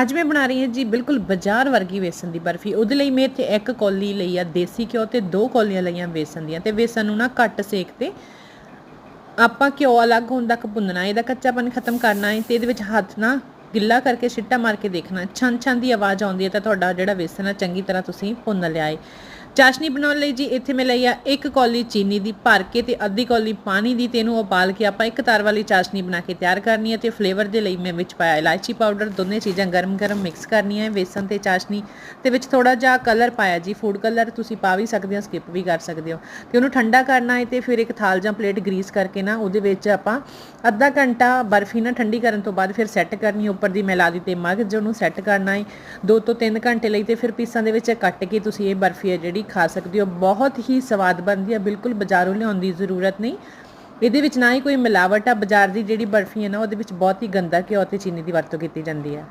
ਅੱਜ ਮੈਂ ਬਣਾ ਰਹੀ ਹਾਂ ਜੀ ਬਿਲਕੁਲ ਬਾਜ਼ਾਰ ਵਰਗੀ ਵੇਸਣ ਦੀ ਬਰਫੀ। ਉਹਦੇ ਲਈ ਮੈਂ ਇੱਥੇ ਇੱਕ ਕੌਲੀ ਲਈ ਆ, ਦੇਸੀ ਘਿਓ ਤੇ ਦੋ ਕੌਲੀਆਂ ਲਈਆਂ ਵੇਸਣ ਦੀਆਂ ਤੇ ਵੇਸਣ ਨੂੰ ਨਾ ਘੱਟ ਸੇਕ ਤੇ ਆਪਾਂ ਘਿਓ ਅਲੱਗ ਹੋਣ ਤੱਕ ਭੁੰਨਣਾ, ਇਹਦਾ ਕੱਚਾਪਨ ਖਤਮ ਕਰਨਾ ਹੈ ਤੇ ਇਹਦੇ ਵਿੱਚ ਹੱਥ ਨਾ ਗਿੱਲਾ ਕਰਕੇ ਛਿੱਟਾ ਮਾਰ ਕੇ ਦੇਖਣਾ। ਛਣ ਛਣ ਦੀ ਆਵਾਜ਼ ਆਉਂਦੀ ਹੈ ਤਾਂ ਤੁਹਾਡਾ ਜਿਹੜਾ ਵੇਸਣ ਆ ਚੰਗੀ ਤਰ੍ਹਾਂ ਤੁਸੀਂ ਭੁੰਨ ਲਿਆ ਹੈ ਚਾਸ਼ਨੀ ਬਣਾਉਣ ਲਈ ਜੀ ਇੱਥੇ ਮੈਂ ਲਈ ਆ ਇੱਕ ਕੌਲੀ ਚੀਨੀ ਦੀ ਭਰ ਕੇ ਤੇ ਅੱਧੀ ਕੌਲੀ ਪਾਣੀ ਦੀ ਤੇ ਇਹਨੂੰ ਉਬਾਲ ਕੇ ਆਪਾਂ ਇੱਕ ਤਾਰ ਵਾਲੀ ਚਾਸ਼ਨੀ ਬਣਾ ਕੇ ਤਿਆਰ ਕਰਨੀ ਹੈ ਤੇ ਫਲੇਵਰ ਦੇ ਲਈ ਮੈਂ ਵਿੱਚ ਪਾਇਆ ਇਲਾਇਚੀ ਪਾਊਡਰ ਦੋਨੇ ਚੀਜ਼ਾਂ ਗਰਮ-ਗਰਮ ਮਿਕਸ ਕਰਨੀਆਂ ਹੈ, ਵੇਸਣ ਤੇ ਚਾਸ਼ਨੀ ਤੇ ਵਿੱਚ ਥੋੜਾ ਜਿਹਾ ਕਲਰ ਪਾਇਆ ਜੀ ਫੂਡ ਕਲਰ ਤੁਸੀਂ ਪਾ ਵੀ ਸਕਦੇ ਹੋ ਸਕਿਪ ਵੀ ਕਰ ਸਕਦੇ ਹੋ ਤੇ ਉਹਨੂੰ ਠੰਡਾ ਕਰਨਾ ਹੈ ਤੇ ਫਿਰ ਇੱਕ ਥਾਲ ਜਾਂ ਪਲੇਟ ਗਰੀਸ ਕਰਕੇ ਨਾ ਉਹਦੇ ਵਿੱਚ ਆਪਾਂ ਅੱਧਾ ਘੰਟਾ ਬਰਫੀ ਨਾ ਠੰਡੀ ਕਰਨ ਤੋਂ ਬਾਅਦ ਫਿਰ ਸੈੱਟ ਕਰਨੀ ਉੱਪਰ ਦੀ ਮੈਂ ਲਾ ਦਿੱਤੇ ਮਗਜ ਉਹਨੂੰ ਸੈੱਟ ਕਰਨਾ ਹੈ 2 ਤੋਂ 3 ਘੰਟੇ ਲਈ ਤੇ ਫਿਰ ਪੀਸਾਂ ਦੇ ਵਿੱਚ ਕੱਟ ਕੇ ਤੁਸੀਂ ਇਹ ਬਰਫੀ ਹੈ ਜਿਹੜੀ ਖਾ ਸਕਦੇ ਹੋ, ਬਹੁਤ ਹੀ ਸਵਾਦ ਬਣਦੀ ਹੈ, ਬਿਲਕੁਲ ਬਾਜ਼ਾਰੋਂ ਲਿਆਉਣ ਦੀ ਜ਼ਰੂਰਤ ਨਹੀਂ। ਇਹਦੇ ਵਿੱਚ ਨਾ ਹੀ ਕੋਈ ਮਿਲਾਵਟ ਆ, ਬਾਜ਼ਾਰ ਦੀ ਜਿਹੜੀ ਬਰਫੀ ਹੈ ਨਾ, ਉਹਦੇ ਵਿੱਚ ਬਹੁਤ ਹੀ ਗੰਦਾ ਘਿਓ ਤੇ ਚੀਨੀ ਦੀ ਵਰਤੋਂ ਕੀਤੀ ਜਾਂਦੀ ਹੈ।